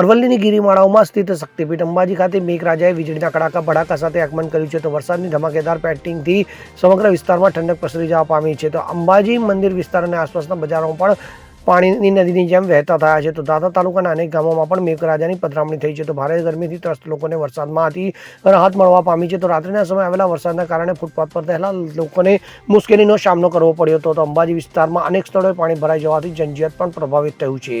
અરવલ્લીની ગિરિમાળાઓમાં સ્થિત શક્તિપીઠ અંબાજી ખાતે મેઘરાજાએ વીજળીના કડાકા, ભડાકા સાથે આગમન કર્યું છે. તો વરસાદની ધમાકેદાર પેટિંગથી સમગ્ર વિસ્તારમાં ઠંડક પ્રસરી જવા પામી છે. તો અંબાજી મંદિર વિસ્તાર અને આસપાસના બજારોમાં પણ પાણીની નદીની જેમ વહેતા થયા છે. તો દાદા તાલુકાના અનેક ગામોમાં પણ મેઘરાજાની પધરામણી થઈ છે. તો ભારે ગરમીથી ત્રસ્ત લોકોને વરસાદમાંથી રાહત મળવા પામી છે. તો રાત્રિના સમયે આવેલા વરસાદના કારણે ફૂટપાથ પર રહેલા લોકોને મુશ્કેલીનો સામનો કરવો પડ્યો હતો. તો અંબાજી વિસ્તારમાં અનેક સ્થળોએ પાણી ભરાઈ જવાથી જનજીવન પણ પ્રભાવિત થયું છે.